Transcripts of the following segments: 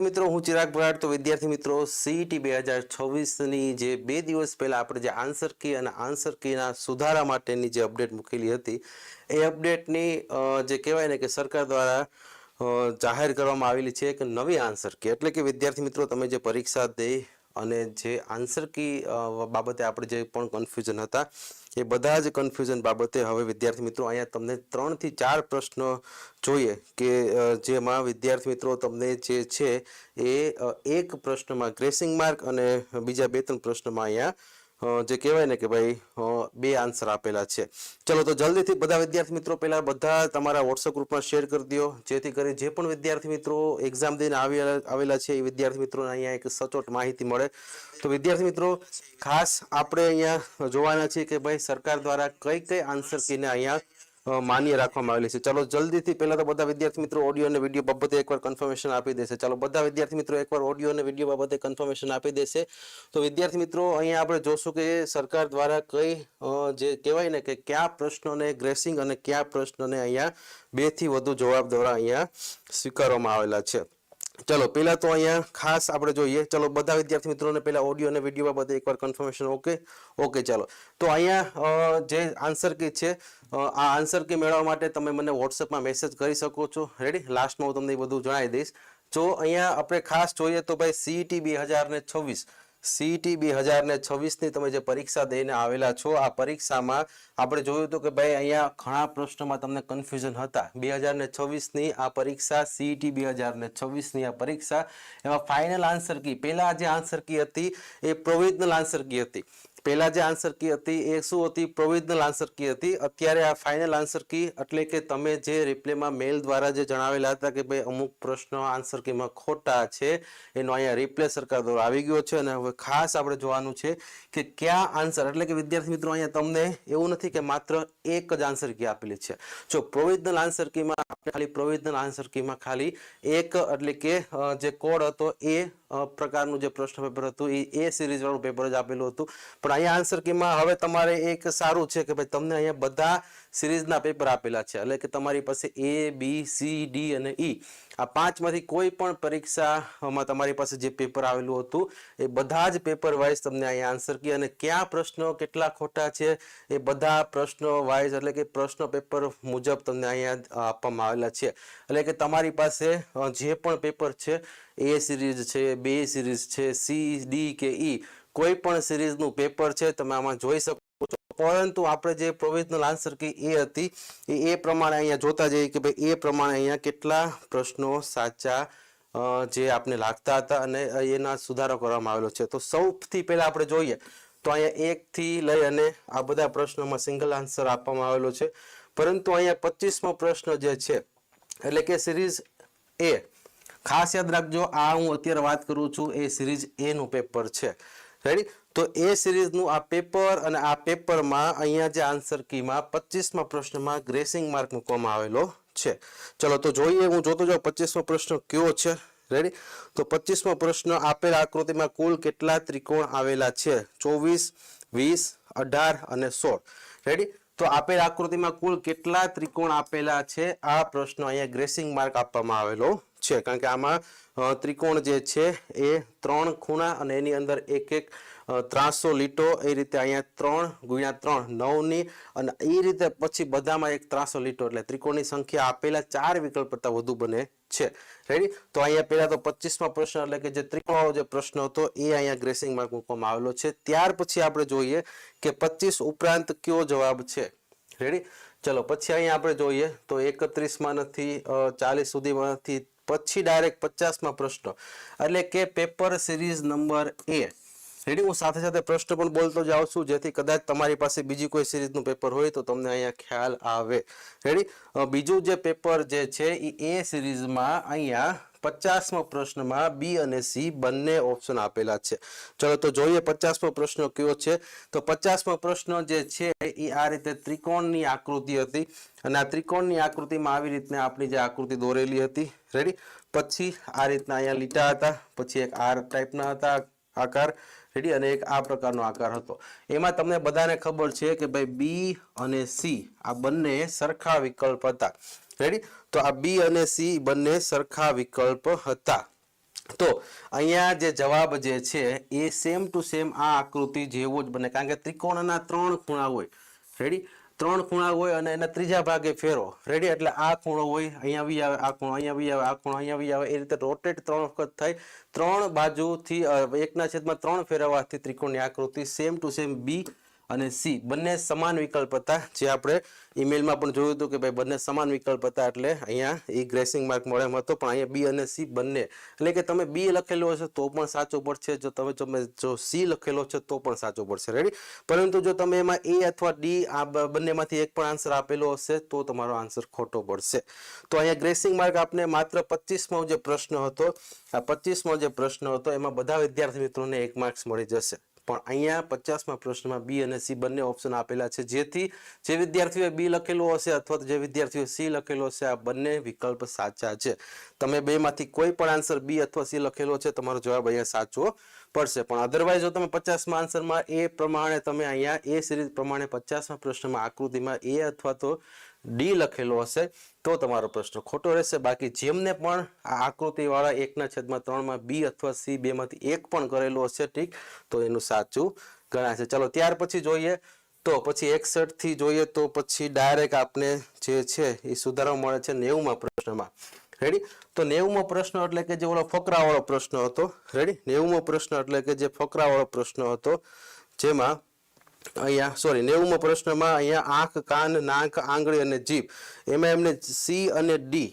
મિત્રો, હું ચિરાગ ભરાડ તો વિદ્યાર્થી મિત્રો સીઈટી બે હજાર છવ્વીસની જે બે દિવસ પહેલા આપણે જે આન્સર કી અને આન્સર કીના સુધારા માટેની જે અપડેટ મૂકેલી હતી, એ અપડેટની જે કહેવાય ને કે સરકાર દ્વારા જાહેર કરવામાં આવેલી છે એક નવી આન્સર કી એટલે કે વિદ્યાર્થી મિત્રો, તમે જે પરીક્ષા દે અને જે આન્સર કી બાબતે આપણે જે પણ કન્ફ્યુઝન હતા એ બધા જ કન્ફ્યુઝન બાબતે હવે વિદ્યાર્થી મિત્રો અહીંયા તમને ત્રણથી ચાર પ્રશ્નો જોઈએ કે જેમાં વિદ્યાર્થી મિત્રો તમને જે છે એ એક પ્રશ્નમાં ગ્રેસિંગ માર્ક અને બીજા બે ત્રણ પ્રશ્નમાં અહીંયા જે કહેવાય ને કે ભાઈ બે આન્સર આપેલા છે. ચલો, તો જલ્દીથી બધા વિદ્યાર્થી મિત્રો પહેલાં બધા તમારા વોટ્સઅપ ગ્રુપમાં શેર કરી દો. જેથી કરી જે પણ વિદ્યાર્થી મિત્રો એક્ઝામ દઈને આવેલા છે, એ વિદ્યાર્થી મિત્રોને અહીંયા એક સચોટ માહિતી મળે. તો વિદ્યાર્થી મિત્રો, ખાસ આપણે અહીંયા જોવાના છીએ કે ભાઈ સરકાર દ્વારા કઈ કઈ આન્સર કીને અહીંયા માન્ય રાખવામાં આવેલી છે. ચાલો જલ્દીથી, પહેલા તો બધા વિદ્યાર્થી મિત્રો ઓડિયો અને વીડિયો બાબતે એકવાર કન્ફર્મેશન આપી દેશે. ચાલો બધા વિદ્યાર્થી મિત્રો એકવાર ઓડિયો અને વીડિયો બાબતે કન્ફર્મેશન આપી દેશે. તો વિદ્યાર્થી મિત્રો, અહીંયા આપણે જોશું કે સરકાર દ્વારા કઈ જે કહેવાય ને કે કયા પ્રશ્નોને ગ્રેસિંગ અને કયા પ્રશ્નોને અહીંયા બેથી વધુ જવાબ દ્વારા અહીંયા સ્વીકારવામાં આવેલા છે. ચલો પહેલા તો અહીંયા ખાસ આપણે જોઈએ. ચલો, બધા વિદ્યાર્થી મિત્રોને પહેલા ઓડિયો અને વીડિયો બાબતે એકવાર કન્ફર્મેશન ઓકે ઓકે ચાલો. તો અહીંયા જે આન્સર કી છે આ આન્સર કી મેળવવા માટે તમે મને વોટ્સએપમાં મેસેજ કરી શકો છો. રેડી લાસ્ટમાં હું તમને એ બધું જણાવી દઈશ. જો અહીંયા આપણે ખાસ જોઈએ તો ભાઈ સીઈટી બે હજાર ને છવ્વીસ. સીઈટી બે હજાર ને છવ્વીસની તમે જે પરીક્ષા દઈને આવેલા છો, આ પરીક્ષામાં આપણે જોયું હતું કે ભાઈ અહીંયા ઘણા પ્રશ્નોમાં તમને કન્ફ્યુઝન હતા. બે હજાર ને છવ્વીસની આ પરીક્ષા સીઈટી બે હજાર ને છવ્વીસની આ પરીક્ષા, એમાં ફાઇનલ આન્સર કી, પહેલાં જે આન્સર કી હતી, એ પ્રોવિઝનલ આન્સર કી હતી. પહેલા જે આન્સર કી હતી એ શું હતી? પ્રોવિઝનલ આન્સર કી હતી. અત્યારે આ ફાઇનલ આન્સર કી એટલે કે તમે જે રિપ્લેમાં મેલ દ્વારા જે જણાવેલા હતા કે ભાઈ અમુક પ્રશ્નો આન્સર કીમાં ખોટા છે, એનો અહીંયા રિપ્લે સરકાર દ્વારા આવી ગયો છે અને હવે ખાસ આપણે જોવાનું છે કે કયા આન્સર એટલે કે વિદ્યાર્થી મિત્રો અહીંયા તમને એવું નથી કે માત્ર એક જ આન્સર કી આપેલી છે. જો પ્રોવિઝનલ આન્સર કીમાં આપણે ખાલી પ્રોવિઝનલ આન્સર કીમાં ખાલી એક એટલે કે જે કોડ હતો એ પ્રકારનું જે પ્રશ્ન પેપર હતું એ એ સિરીઝવાળું પેપર જ આપેલું હતું. પણ અહીંયા આન્સર કીમાં હવે તમારે એક સારું છે કે ભાઈ તમને અહીંયા બધા સિરીઝના પેપર આપેલા છે. એટલે કે તમારી પાસે એ બી સી ડી અને ઈ આ પાંચમાંથી કોઈ પણ પરીક્ષામાં તમારી પાસે જે પેપર આવેલું હતું, એ બધા જ પેપર વાઇઝ તમને અહીંયા આન્સર કી અને કયા પ્રશ્નો કેટલા ખોટા છે, એ બધા પ્રશ્નો વાઇઝ એટલે કે પ્રશ્નો પેપર મુજબ તમને અહીંયા આપવામાં આવેલા છે. એટલે કે તમારી પાસે જે પણ પેપર છે એ સિરીઝ છે બે સિરીઝ છે સી ડી કે ઈ કોઈ પણ સિરીઝનું પેપર છે, તમે આમાં જોઈ શકો છો. પરંતુ આપણે જે પ્રોવિઝનલ આન્સર કી એ હતી, એ એ પ્રમાણે અહીંયા જોતા જઈએ કે ભાઈ એ પ્રમાણે અહીંયા કેટલા પ્રશ્નો સાચા જે આપને લાગતા હતા અને એના સુધારો કરવામાં આવેલો છે. તો સૌથી પહેલા આપણે જોઈએ, તો અહીંયા એકથી લઈ અને આ બધા પ્રશ્નોમાં સિંગલ આન્સર આપવામાં આવેલો છે. પરંતુ અહીંયા પચીસમો પ્રશ્ન જે છે, એટલે કે સિરીઝ એ, ખાસ યાદ રાખજો, આ હું અત્યારે વાત કરું છું, એ સિરીઝ એનું પેપર છે. રેડી તો એ સિરીઝનું આ પેપર અને આ પેપરમાં અહીંયા જે આન્સર કીમાં પચીસમાં પ્રશ્નમાં ગ્રેસિંગ માર્ક મૂકવામાં આવેલો છે. ચલો, તો જોઈએ, હું જોતો જાઉં, પચીસમો પ્રશ્ન કયો છે? રેડી તો પચીસમો પ્રશ્ન, આપેલ આકૃતિમાં કુલ કેટલા ત્રિકોણ આવેલા છે? ચોવીસ, વીસ, અઢાર અને સોળ. રેડી તો આપેલ આકૃતિમાં કુલ કેટલા ત્રિકોણ આપેલા છે? આ પ્રશ્ન અહીંયા ગ્રેસિંગ માર્ક આપવામાં આવેલો છે. કારણ કે આમાં ત્રિકોણ જે છે એ ત્રણ ખૂણા અને એની અંદર એક એક ત્રાસો લીટો એ રીતે અહીંયા ત્રણ ગુણ્યા ત્રણ, નવની અને એ રીતે પછી બધામાં એક ત્રાસો લીટો એટલે ત્રિકોણની સંખ્યા આપેલા ચાર વિકલ્પ કરતાં વધુ બને છે. રેડી તો અહીંયા પહેલા તો પચીસમાં પ્રશ્ન એટલે કે જે ત્રિકોણવાળો જે પ્રશ્ન હતો એ અહીંયા ગ્રેસિંગ માર્ક મૂકવામાં આવેલો છે. ત્યાર પછી આપણે જોઈએ કે પચીસ ઉપરાંત કયો જવાબ છે. રેડી ચલો, પછી અહીંયા આપણે જોઈએ તો એકત્રીસમાં નથી ચાલીસ સુધીમાં નથી પછી ડાયરેક્ટ પચાસમાં પ્રશ્ન. એટલે કે paper series number A ready હું સાથે સાથે પ્રશ્ન પણ બોલતો જાઉં છું, જેથી કદાચ તમારી પાસે બીજી કોઈ સિરીઝનું પેપર હોય તો તમને અહીંયા ખ્યાલ આવે. રેડી બીજું જે પેપર જે છે એ સિરીઝમાં અહીંયા પચાસમો પ્રશ્નમાં બી અને સી બંને ઓપ્શન આપેલા છે. ચલો તો જોઈએ પચાસમો પ્રશ્ન કયો છે? તો પચાસમો પ્રશ્ન જે છે એ આ રીતે ત્રિકોણની આકૃતિ હતી અને આ ત્રિકોણની આકૃતિમાં આવી રીતના આપણી જે આકૃતિ દોરેલી હતી. રેડી પછી આ રીતના અહીંયા લીટા હતા, પછી એક આર ટાઈપના હતા આકાર રેડી અને એક આ પ્રકારનો આકાર હતો. એમાં તમને બધાને ખબર છે કે ભાઈ બી અને સી આ બંને સરખા વિકલ્પ હતા. રેડી? તો આ બી અને સી બંને સરખા વિકલ્પ હતા. તો અહીંયા જે જવાબ જે છે એ સેમ ટુ સેમ આ આકૃતિ જેવો જ બને. કારણ કે ત્રિકોણના ત્રણ ખૂણા હોય. રેડી? ત્રણ ખૂણા હોય અને એના ત્રીજા ભાગે ફેરો. રેડી એટલે આ ખૂણો હોય, અહીંયા બી આવે, આ ખૂણો, અહીંયા બી આવે, આ ખૂણો, અહીંયા આવી આવે. એ રીતે રોટેટ ત્રણ વખત થાય. ત્રણ બાજુથી એકના છેદમાં ત્રણ ફેરવવાથી ત્રિકોણની આકૃતિ સેમ ટુ સેમ બી અને સી, બંને સમાન વિકલ્પ હતા, જે આપણે ઈમેલમાં પણ જોયું હતું કે ભાઈ બંને સમાન વિકલ્પ હતા, એટલે અહીંયા એ ગ્રેસિંગ માર્ક મળે એમ હતો, પણ અહીંયા બી અને સી બંને. એટલે કે તમે બી લખેલો હશે તો પણ સાચો પડશે, જો તમે તમે જો સી લખેલો છે તો પણ સાચો પડશે. રેડી પરંતુ જો તમે એમાં એ અથવા ડી આ બંનેમાંથી એક પણ આન્સર આપેલો હશે, તો તમારો આન્સર ખોટો પડશે. તો અહીંયા ગ્રેસિંગ માર્ક આપને માત્ર પચીસમો જે પ્રશ્ન હતો, આ પચીસમો જે પ્રશ્ન હતો, એમાં બધા વિદ્યાર્થી મિત્રોને એક માર્ક્સ મળી જશે. પણ અહીંયા પચાસમાં પ્રશ્નમાં બી અને સી બંને ઓપ્શન આપેલા છે. જેથી જે વિદ્યાર્થીઓએ બી લખેલું હશે અથવા તો જે વિદ્યાર્થીઓ સી લખેલો હશે, આ બંને વિકલ્પ સાચા છે. તમે બેમાંથી કોઈ પણ આન્સર બી અથવા સી લખેલો છે, તમારો જવાબ અહીંયા સાચો પડશે. પણ અધરવાઇઝ જો તમે પચાસમાં આન્સરમાં એ પ્રમાણે તમે અહીંયા એ સિરીઝ પ્રમાણે પચાસમાં પ્રશ્નમાં આકૃતિમાં એ અથવા તો ડી લખેલો હશે, તો તમારો પ્રશ્ન ખોટો રહેશે. બાકી જેમને પણ આ આકૃતિવાળા એકના છેદમાં ત્રણમાં બી અથવા સી બેમાંથી એક પણ કરેલો હશે, ઠીક? તો એનું સાચું ગણાશે ચલો, ત્યાર પછી જોઈએ. તો પછી એકસઠથી જોઈએ તો પછી ડાયરેક્ટ આપને જે છે એ સુધારો મળે છે નેવુંમાં પ્રશ્નમાં. રેડી તો નેવુંમો પ્રશ્ન એટલે કે જે ઓલો ફકરાવાળો પ્રશ્ન હતો. રેડી નેવુંમો પ્રશ્ન એટલે કે જે ફકરાવાળો પ્રશ્ન હતો, જેમાં અહીંયા સોરી નેવુંમો પ્રશ્નમાં અહીંયા આંખ, કાન, નાક, આંગળી અને જીભ. એમાં એમને સી અને ડી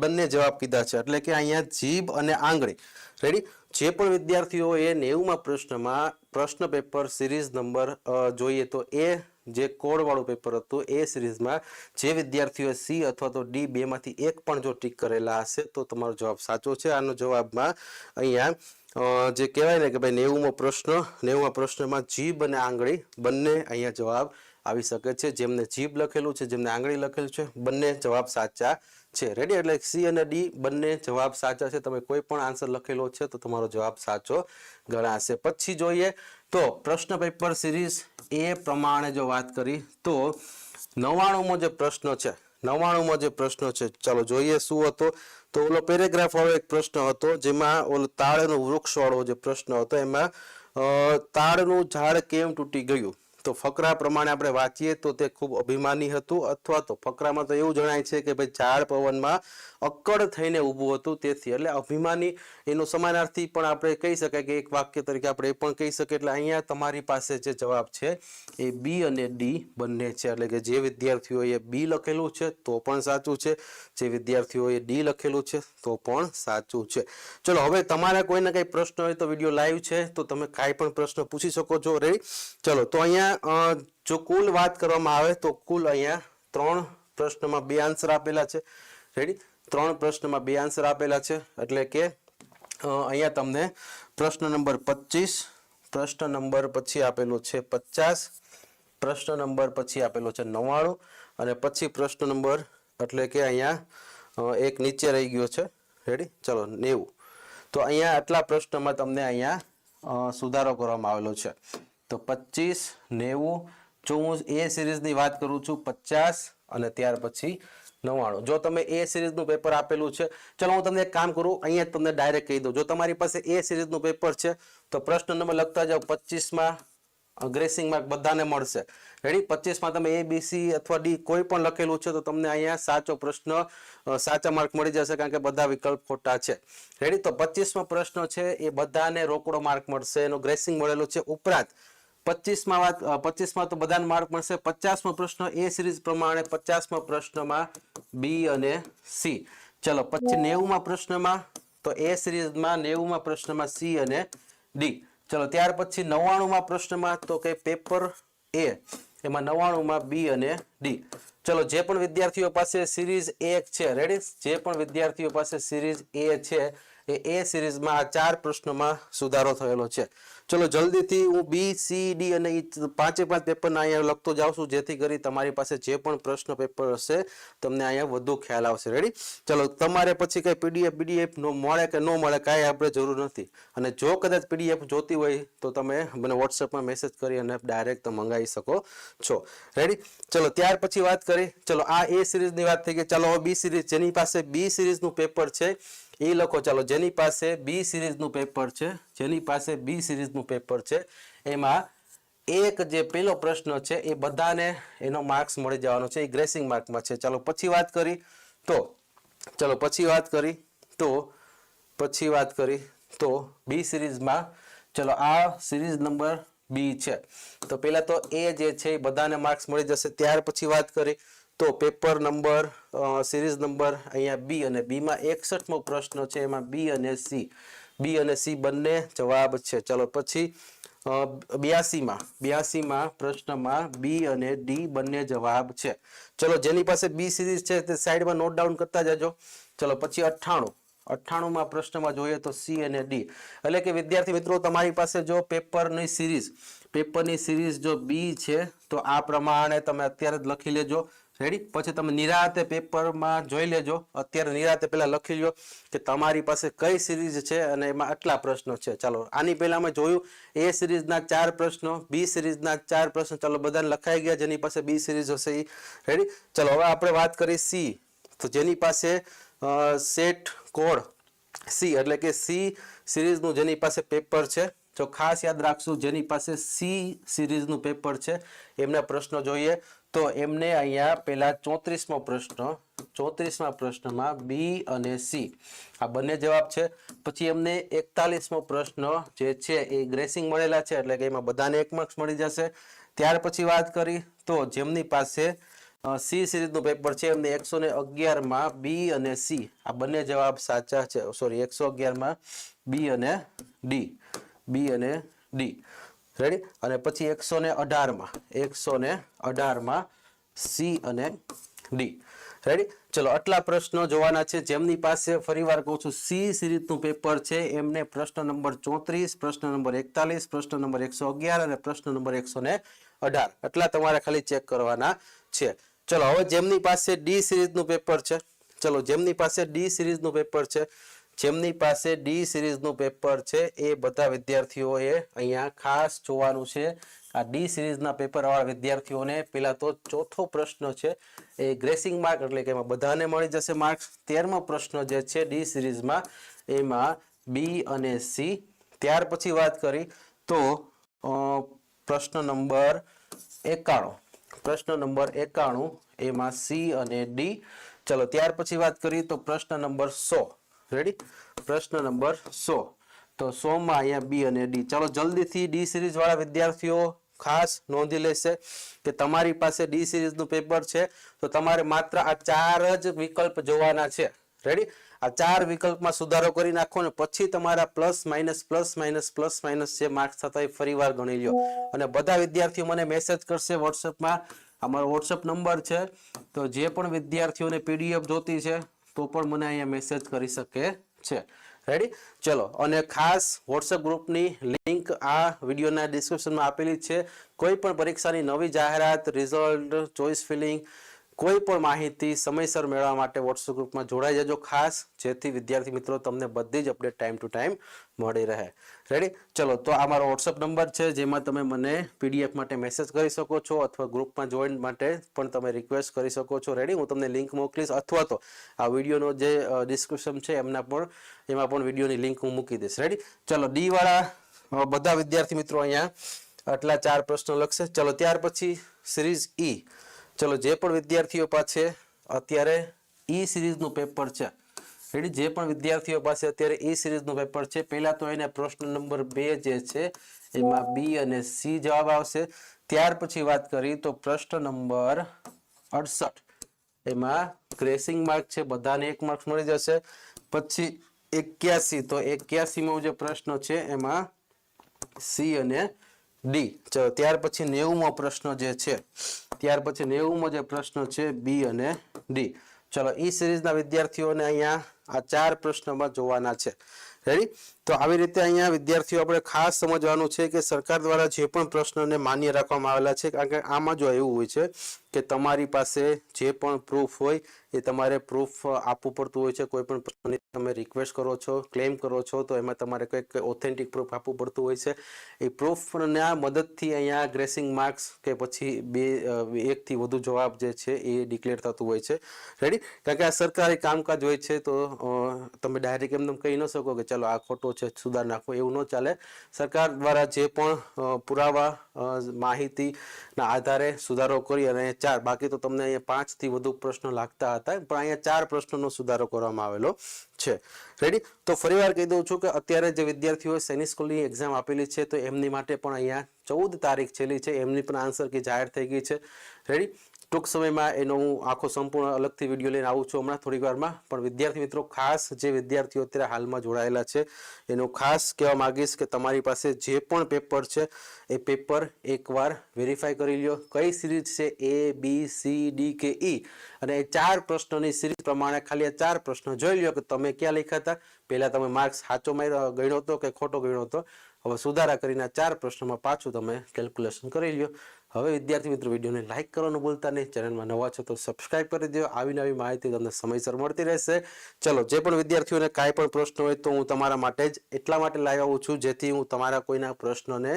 બંને જવાબ કીધા છે. એટલે કે અહીંયા જીભ અને આંગળી. રેડી જે પણ વિદ્યાર્થીઓએ નેવુંમાં પ્રશ્નમાં પ્રશ્ન પેપર સિરીઝ નંબર જોઈએ તો એ જે કોડવાળું પેપર હતું, એ સિરીઝમાં જે વિદ્યાર્થીઓએ સી અથવા તો ડી બેમાંથી એક પણ જો ટીક કરેલા હશે, તો તમારો જવાબ સાચો છે. આનો જવાબમાં અહીંયા જે કહેવાય ને કે ભાઈ નેવુંમો પ્રશ્ન, નેવુંમાં પ્રશ્નમાં જીભ અને આંગળી બંને અહીંયા જવાબ આવી શકે છે. જેમને જીભ લખેલું છે, જેમને આંગળી લખેલું છે, બંને જવાબ સાચા છે. રેડી એટલે સી અને ડી બંને જવાબ સાચા છે. તમે કોઈ પણ આન્સર લખેલો છે તો તમારો જવાબ સાચો ગણાશે. પછી જોઈએ તો પ્રશ્ન પેપર સિરીઝ એ પ્રમાણે જો વાત કરી તો નવ્વાણુંમો જે પ્રશ્ન છે નવ્વાણુંમો જે પ્રશ્ન છે, ચાલો જોઈએ શું હતો. તો ઓલો પેરેગ્રાફ વાળો એક પ્રશ્ન હતો, જેમાં ઓલો તાળનું વૃક્ષ વાળો જે પ્રશ્ન હતો, એમાં તાળનું ઝાડ કેમ તૂટી ગયું? તો ફકરા પ્રમાણે આપણે વાંચીએ તો તે ખૂબ અભિમાની હતું, અથવા તો ફકરામાં તો એવું જણાય છે કે ભાઈ ઝાડ પવનમાં અક્કડ થઈને ઊભું હતું તેથી. એટલે અભિમાની એનો સમાનાર્થી પણ આપણે કહી શકાય કે એક વાક્ય તરીકે આપણે એ પણ કહી શકીએ. એટલે અહીંયા તમારી પાસે જે જવાબ છે એ બી અને ડી બંને છે. એટલે કે જે વિદ્યાર્થીઓએ બી લખેલું છે તો પણ સાચું છે. જે વિદ્યાર્થીઓએ ડી લખેલું છે તો પણ સાચું છે. ચલો, હવે તમારા કોઈને કંઈ પ્રશ્ન હોય તો વીડિયો લાઈવ છે તો તમે કાંઈ પણ પ્રશ્ન પૂછી શકો છો. રેડી ચલો, તો અહીંયા જો કુલ વાત કરવામાં આવે તો કુલ અહીંયા ત્રણ પ્રશ્નમાં બે આન્સર આપેલા છે. રેડી ત્રણ પ્રશ્નમાં બે આન્સર આપેલા છે. એટલે કે અહીંયા તમને પ્રશ્ન નંબર પચીસ, પ્રશ્ન નંબર પછી આપેલો છે પચાસ, પ્રશ્ન નંબર પછી આપેલો છે નવ્વાણું, અને પછી પ્રશ્ન નંબર એટલે કે અહીંયા એક નીચે રહી ગયો છે. રેડી ચલો, નેવું. તો અહીંયા આટલા પ્રશ્નમાં તમને અહીંયા સુધારો કરવામાં આવેલો છે. તો પચીસ, નેવું જો હું એ સિરીઝની વાત કરું છું, પચાસ, અને ત્યાર પછી નવ્વાણું. જો તમે એ સિરીઝનું પેપર આપેલું છે, ચલો હું તમને એક કામ કરું, અહીંયા તમને ડાયરેક્ટ કહી દઉં. જો તમારી પાસે એ સિરીઝનું પેપર છે, તો પ્રશ્ન નંબર લખતા જાઓ. પચીસમાં ગ્રેસિંગ માર્ક બધાને મળશે. રેડી પચીસમાં તમે એ બીસી અથવા ડી કોઈ પણ લખેલું છે, તો તમને અહીંયા સાચો પ્રશ્ન સાચા માર્ક મળી જશે, કારણ કે બધા વિકલ્પ ખોટા છે. રેડી તો પચીસમાં પ્રશ્ન છે, એ બધાને રોકડો માર્ક મળશે. એનો ગ્રેસિંગ મળેલું છે ઉપરાંત પચીસમાં વાત પચીસમાં તો બધાને માર્ક મળશે. પચાસમો પ્રશ્ન એ સિરીઝ પ્રમાણે પચાસમો પ્રશ્નમાં બી અને સી. ચલો પછી નેવુંમાં પ્રશ્નમાં તો એ સિરીઝમાં નેવુંમાં પ્રશ્નમાં સી અને ડી. ચલો ત્યાર પછી નવ્વાણુંમાં પ્રશ્નમાં તો કે પેપર એ એમાં નવ્વાણુંમાં બી અને ડી. ચલો જે પણ વિદ્યાર્થીઓ પાસે સિરીઝ એ છે રેડી? જે પણ વિદ્યાર્થીઓ પાસે સિરીઝ એ છે એ એ સિરીઝમાં આ ચાર પ્રશ્નોમાં સુધારો થયેલો છે. ચલો જલ્દીથી હું બી સી ડી અને પાંચે પાંચ પેપરના અહીંયા લખતો જાઉં છું, જેથી કરી તમારી પાસે જે પણ પ્રશ્ન પેપર હશે, તમને અહીંયા વધુ ખ્યાલ આવશે. રેડી ચલો, તમારે પછી કઈ પીડીએફ નો મળે કે ન મળે, કાંઈ આપણે જરૂર નથી. અને જો કદાચ પીડીએફ જોતી હોય, તો તમે મને વોટ્સએપમાં મેસેજ કરી અને ડાયરેક્ટ મંગાવી શકો છો. રેડી ચલો, ત્યાર પછી વાત કરી. ચલો, આ એ સિરીઝની વાત થઈ ગઈ. ચાલો બી સિરીઝ જેની પાસે બી સિરીઝનું પેપર છે એ લખો. ચાલો, જેની પાસે બી સિરીઝનું પેપર છે, જેની પાસે બી સિરીઝનું પેપર છે, એમાં એક જે પેલો પ્રશ્ન છે, એ બધાને એનો માર્ક્સ મળી જવાનો છે, એ ગ્રેસિંગ માર્કમાં છે. ચાલો, પછી વાત કરી તો, ચાલો, પછી વાત કરી તો, પછી વાત કરી તો બી સિરીઝમાં, ચલો, આ સિરીઝ નંબર બી છે. તો પહેલાં તો એ જે છે, એ બધાને માર્ક્સ મળી જશે. ત્યાર પછી વાત કરી તો પેપર નંબર સિરીઝ નંબર અહીંયા બી અને બીમાં એકસઠમો પ્રશ્ન છે, એમાં બી અને સી. બી અને સી બંને જવાબ છે. ચલો પછી બ્યાસીમાં બ્યાસીમાં પ્રશ્નમાં બી અને ડી બંને જવાબ છે. ચલો જેની પાસે બી સિરીઝ છે, તે સાઈડમાં નોટ ડાઉન કરતા જજો. ચલો પછી અઠ્ઠાણું. અઠ્ઠાણુંમાં પ્રશ્નમાં જોઈએ તો સી અને ડી. એટલે કે વિદ્યાર્થી મિત્રો, તમારી પાસે જો પેપરની સિરીઝ પેપરની સિરીઝ જો બી છે, તો આ પ્રમાણે તમે અત્યારે જ લખી લેજો. રેડી પછી તમે નિરાતે પેપરમાં જોઈ લેજો. અત્યારે નિરાતે પહેલાં લખી લો કે તમારી પાસે કઈ સિરીઝ છે અને એમાં આટલા પ્રશ્નો છે. ચાલો, આની પહેલાં અમે જોયું, એ સિરીઝના ચાર પ્રશ્નો, બી સિરીઝના ચાર પ્રશ્નો. ચાલો, બધાને લખાઈ ગયા જેની પાસે બી સિરીઝ હશે એ રેડી ચાલો, હવે આપણે વાત કરીએ સી. તો જેની પાસે સેટ કોડ સી એટલે કે સી સિરીઝનું જેની પાસે પેપર છે. જો ખાસ યાદ રાખશું, જેની પાસે સી સિરીઝનું પેપર છે, એમના પ્રશ્નો જોઈએ. તો એમને અહીંયા પહેલા ચોત્રીસમો પ્રશ્ન, ચોત્રીસમા પ્રશ્નમાં બી અને સી. આ બંને જવાબ છે. પછી એમને એકતાલીસમો પ્રશ્ન જે છે એ ગ્રેસિંગ મળેલા છે, એટલે કે એમાં બધાને એક માર્ક્સ મળી જશે. ત્યાર પછી વાત કરી તો જેમની પાસે સી સિરીઝનું પેપર છે, એમને એકસો ને અગિયારમાં બી અને સી. આ બંને જવાબ સાચા છે. સોરી એકસો અગિયારમાં બી અને ડી. બી અને ડી. રેડી અને પછી એકસો ને અઢારમાં. એકસો ને અઢારમાં સી અને ડી રેડી ચલો, આટલા પ્રશ્નો જોવાના છે. જેમની પાસે ફરીવાર કહું છું સી સિરીઝનું પેપર છે. એમને પ્રશ્ન નંબર ચોત્રીસ, પ્રશ્ન નંબર એકતાલીસ, પ્રશ્ન નંબર એકસો અગિયાર અને પ્રશ્ન નંબર એકસો ને અઢાર. આટલા તમારે ખાલી ચેક કરવાના છે. ચલો, હવે જેમની પાસે ડી સિરીઝનું પેપર છે, ચલો, જેમની પાસે ડી સિરીઝનું પેપર છે જેમની પાસે ડી સિરીઝનું પેપર છે, એ બધા વિદ્યાર્થીઓએ અહીંયા ખાસ જોવાનું છે. આ ડી સિરીઝના પેપરવાળા વિદ્યાર્થીઓને પહેલાં તો ચોથો પ્રશ્ન છે, એ ગ્રેસિંગ માર્ક એટલે કે એમાં બધાને મળી જશે માર્ક્સ તેરમો પ્રશ્ન જે છે ડી સિરીઝમાં એમાં બી અને સી ત્યાર પછી વાત કરી તો પ્રશ્ન નંબર એકાણું. પ્રશ્ન નંબર એકાણું, એમાં સી અને ડી ચલો, ત્યાર પછી વાત કરીએ તો પ્રશ્ન નંબર સો. રેડી પ્રશ્ન નંબર સો. તો સો માં અહીંયા બી અને ડી. ચાલો જલ્દીથી ડી સિરીઝ વાળા વિદ્યાર્થીઓ ખાસ નોંધી લેશે કે તમારી પાસે ડી સિરીઝનું પેપર છે. તો તમારે માત્ર આ ચાર જ વિકલ્પ જોવાના છે. રેડી આ ચાર વિકલ્પમાં સુધારો કરી નાખો ને પછી તમારા plus, minus plus minus plus, minus જે માર્ક્સ થતા એ ફરીવાર ગણી લ્યો. અને બધા વિદ્યાર્થીઓ મને મેસેજ કરશે વોટ્સએપમાં અમારો વોટ્સએપ નંબર છે. તો જે પણ વિદ્યાર્થીઓને પીડીએફ જોતી છે તો પણ મને અહીંયા મેસેજ કરી શકે છે. રેડી ચલો, અને ખાસ વોટ્સએપ ગ્રુપની લિંક આ વિડીયોના ડિસ્ક્રિપ્શનમાં આપેલી છે. કોઈ પણ પરીક્ષાની નવી જાહેરાત રિઝલ્ટ ચોઇસ ફિલિંગ કોઈ પણ માહિતી સમયસર મેળવવા માટે વોટ્સઅપ ગ્રુપમાં જોડાઈ જજો ખાસ, જેથી વિદ્યાર્થી મિત્રો તમને બધી જ અપડેટ ટાઈમ ટુ ટાઈમ મળી રહે. રેડી ચલો, તો આ મારો વોટ્સએપ નંબર છે, જેમાં તમે મને પીડીએફ માટે મેસેજ કરી શકો છો અથવા ગ્રુપમાં જોઈન માટે પણ તમે રિક્વેસ્ટ કરી શકો છો. રેડી હું તમને લિંક મોકલીશ અથવા તો આ વિડીયોનો જે ડિસ્ક્રિપ્શન છે એમના પણ એમાં પણ વિડીયોની લિંક હું મૂકી દઈશ. રેડી ચલો ડીવાળા બધા વિદ્યાર્થી મિત્રો અહીંયા આટલા ચાર પ્રશ્નો લખશે. ચલો, ત્યાર પછી સિરીઝ ઈ ચલો, જે પણ વિદ્યાર્થીઓ પાસે અત્યારે ઈ સિરીઝનું પેપર છે રેડી જે પણ વિદ્યાર્થીઓ પાસે અત્યારે ઈ સિરીઝનું પેપર છે, પહેલા તો એને પ્રશ્ન નંબર બે જે છે, એમાં બી અને સી જવાબ આવશે. ત્યાર પછી વાત કરી તો પ્રશ્ન નંબર અડસઠ, એમાં ક્રેસિંગ માર્ક છે, બધાને એક માર્ક્સ મળી જશે. પછી એક્યાસી, તો એક્યાસીમાં જે પ્રશ્ન છે, એમાં સી અને ડી ત્યાર પછી નેવુંમો પ્રશ્ન જે છે, ત્યાર પછી નેવુંમો જે પ્રશ્ન છે બી અને ડી ચલો, ઈ સિરીઝના વિદ્યાર્થીઓને અહીંયા આ ચાર પ્રશ્નોમાં જોવાના છે. રેડી તો આવી રીતે અહીંયા વિદ્યાર્થીઓ આપણે ખાસ સમજવાનું છે કે સરકાર દ્વારા જે પણ પ્રશ્નને માન્ય રાખવામાં આવેલા છે, કારણ કે આમાં જો એવું હોય છે કે તમારી પાસે જે પણ પ્રૂફ હોય એ તમારે પ્રૂફ આપવું પડતું હોય છે, કોઈ પણ પ્રશ્નની તમે રિક્વેસ્ટ કરો છો ક્લેમ કરો છો, તો એમાં તમારે કંઈક ઓથેન્ટિક પ્રૂફ આપવું પડતું હોય છે. એ પ્રૂફના મદદથી અહીંયા ગ્રેસિંગ માર્ક્સ કે પછી બે એકથી વધુ જવાબ જે છે એ ડિક્લેર થતું હોય છે. રેડી કારણ કે આ સરકારી કામકાજ હોય છે, તો તમે ડાયરેક્ટ એમ કહી ન શકો કે ચાલો આ ખોટો છે સુધાર નાખો એવું ન ચાલે. સરકાર દ્વારા જે પણ પુરાવા માહિતીના આધારે સુધારો કરી અને ચાર, બાકી તો તમને અહીંયા પાંચથી વધુ પ્રશ્નો લાગતા હતા પણ અહીંયા ચાર પ્રશ્નોનો સુધારો કરવામાં આવેલો છે. રેડી તો ફરીવાર કહી દઉં છું કે અત્યારે જે વિદ્યાર્થીઓએ સૈનિક સ્કૂલની એક્ઝામ આપેલી છે, તો એમની માટે પણ અહીંયા ચૌદ તારીખ છેલ્લી છે, એમની પણ આન્સર કી જાહેર થઈ ગઈ છે. રેડી ટૂંક સમયમાં એનો હું આખો સંપૂર્ણ અલગથી વીડિયો લઈને આવું છું હમણાં થોડીક વારમાં, પણ વિદ્યાર્થી મિત્રો, ખાસ જે વિદ્યાર્થીઓ અત્યારે હાલમાં જોડાયેલા છે, એનું ખાસ કહેવા માંગીશ કે તમારી પાસે જે પણ પેપર છે, એ પેપર એકવાર વેરીફાઈ કરી લ્યો. કઈ સિરીઝ છે એ બી સી ડી કે ઈ અને એ ચાર પ્રશ્નોની સિરીઝ પ્રમાણે ખાલી આ ચાર પ્રશ્નો જોઈ લ્યો કે તમે ક્યાં લખ્યા હતા. પહેલાં તમે માર્ક્સ સાચો માર્યો ગણ્યો હતો કે ખોટો ગણ્યો હતો? હવે સુધારા કરીને ચાર પ્રશ્નોમાં પાછું તમે કેલ્ક્યુલેશન કરી લ્યો. હવે વિદ્યાર્થી મિત્રો, વિડીયોને લાઇક કરવાનું ભૂલતા નહીં. ચેનલમાં નવા છો તો સબસ્ક્રાઇબ કરી દો આવી નવી માહિતી તમને સમયસર મળતી રહેશે. ચલો, જે પણ વિદ્યાર્થીઓને કાંઈ પણ પ્રશ્ન હોય તો હું તમારા માટે જ એટલા માટે લાવી આવું છું, જેથી હું તમારા કોઈના પ્રશ્નને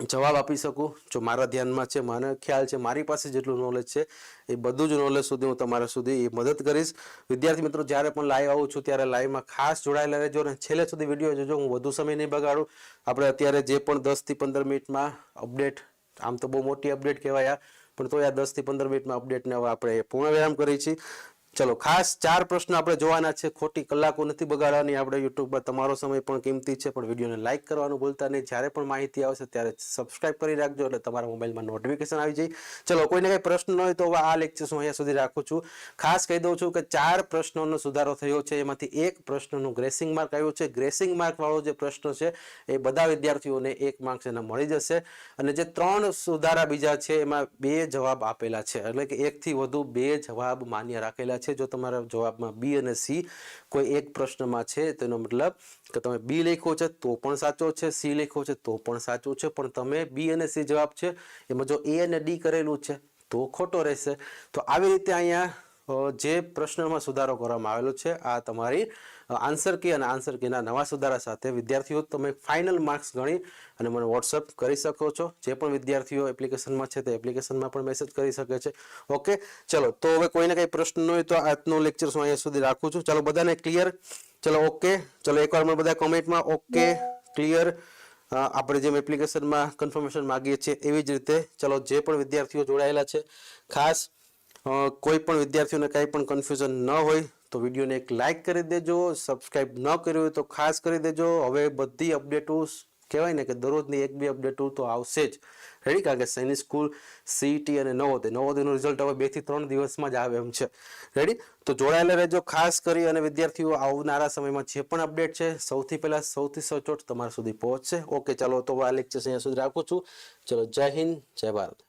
જવાબ આપી શકું? જો મારા ધ્યાનમાં છે, મને ખ્યાલ છે, મારી પાસે જેટલું નોલેજ છે, એ બધું જ નોલેજ સુધી હું તમારા સુધી એ મદદ કરીશ. વિદ્યાર્થી મિત્રો, જ્યારે પણ લાઈવ આવું છું, ત્યારે લાઈવમાં ખાસ જોડાયેલા રહેજો અને છેલ્લે સુધી વીડિયો જોજો. હું વધુ સમય નહીં બગાડું. આપણે અત્યારે જે પણ દસથી પંદર મિનિટમાં અપડેટ આમ તો બહુ મોટી અપડેટ કહેવાય પણ તો આ દસથી પંદર મિનિટમાં અપડેટને હવે આપણે પૂર્ણ વિરામ કરી છીએ. ચલો, ખાસ ચાર પ્રશ્નો આપણે જોવાના છે. ખોટી કલાકો નથી બગાડવાની આપણે યુટ્યુબ પર તમારો સમય પણ કિંમતી છે, પણ વિડીયોને લાઇક કરવાનું ભૂલતા નહીં. જ્યારે પણ માહિતી આવશે ત્યારે સબસ્ક્રાઇબ કરી રાખજો એટલે તમારા મોબાઈલમાં નોટિફિકેશન આવી જાય. ચલો, કોઈને કંઈ પ્રશ્ન હોય તો આ લેક્ચર હું અહીંયા સુધી રાખું છું. ખાસ કહી દઉં છું કે ચાર પ્રશ્નોનો સુધારો થયો છે. એમાંથી એક પ્રશ્નનું ગ્રેસિંગ માર્ક આવ્યું છે. ગ્રેસિંગ માર્કવાળો જે પ્રશ્ન છે, એ બધા વિદ્યાર્થીઓને એક માર્ક્સ એના મળી જશે. અને જે ત્રણ સુધારા બીજા છે, એમાં બે જવાબ આપેલા છે. એટલે કે એકથી વધુ બે જવાબ માન્ય રાખેલા છે. જો તમારા જવાબમાં બી અને સી કોઈ એક પ્રશ્નમાં છે, તેનો મતલબ કે તમે બી લખ્યો છે તો પણ સાચો છે, સી લખ્યો છે તો પણ સાચું છે, પણ તમે બી અને સી જવાબ છે એમાં જો એ અને ડી કરેલું છે તો ખોટો રહેશે. તો આવી રીતે અહીંયા જે પ્રશ્નમાં સુધારો કરવામાં આવેલો છે, આ તમારી આન્સર કી અને આન્સર કીના નવા સુધારા સાથે વિદ્યાર્થીઓ તમે ફાઇનલ માર્ક્સ ગણી અને મને વોટ્સઅપ કરી શકો છો. જે પણ વિદ્યાર્થીઓ એપ્લિકેશનમાં છે તે એપ્લિકેશનમાં પણ મેસેજ કરી શકે છે. ઓકે ચલો, તો હવે કોઈને કંઈ પ્રશ્ન હોય તો આજનો લેક્ચર હું અહીંયા સુધી રાખું છું. ચાલો, બધાને ક્લિયર ચલો ઓકે ચલો, એકવાર મને બધા કોમેન્ટમાં. ઓકે ક્લિયર આપણે જેમ એપ્લિકેશનમાં કન્ફર્મેશન માગીએ છીએ એવી જ રીતે. ચલો, જે પણ વિદ્યાર્થીઓ જોડાયેલા છે, ખાસ કોઈ પણ વિદ્યાર્થીઓને કાંઈ પણ કન્ફ્યુઝન ન હોય તો વિડીયોને એક લાઇક કરી દેજો સબસ્ક્રાઈબ ન કર્યું હોય તો ખાસ કરી દેજો. હવે બધી અપડેટો કહેવાય ને કે દરરોજની એક બે અપડેટો તો આવશે જ. રેડી? કારણ કે સૈનિક સ્કૂલ સીઈટી અને નવોદય. નવોદયનું રિઝલ્ટ હવે બેથી ત્રણ દિવસમાં જ આવે એમ છે. રેડી? તો જોડાયેલા રહેજો. ખાસ કરી અને વિદ્યાર્થીઓ આવનારા સમયમાં જે પણ અપડેટ છે, સૌથી પહેલાં સૌથી સચોટ તમારા સુધી પહોંચશે. ઓકે, ચાલો, તો આ લેક્ચર અહીંયા સુધી રાખું છું. ચલો, જય હિન્દ, જય ભારત.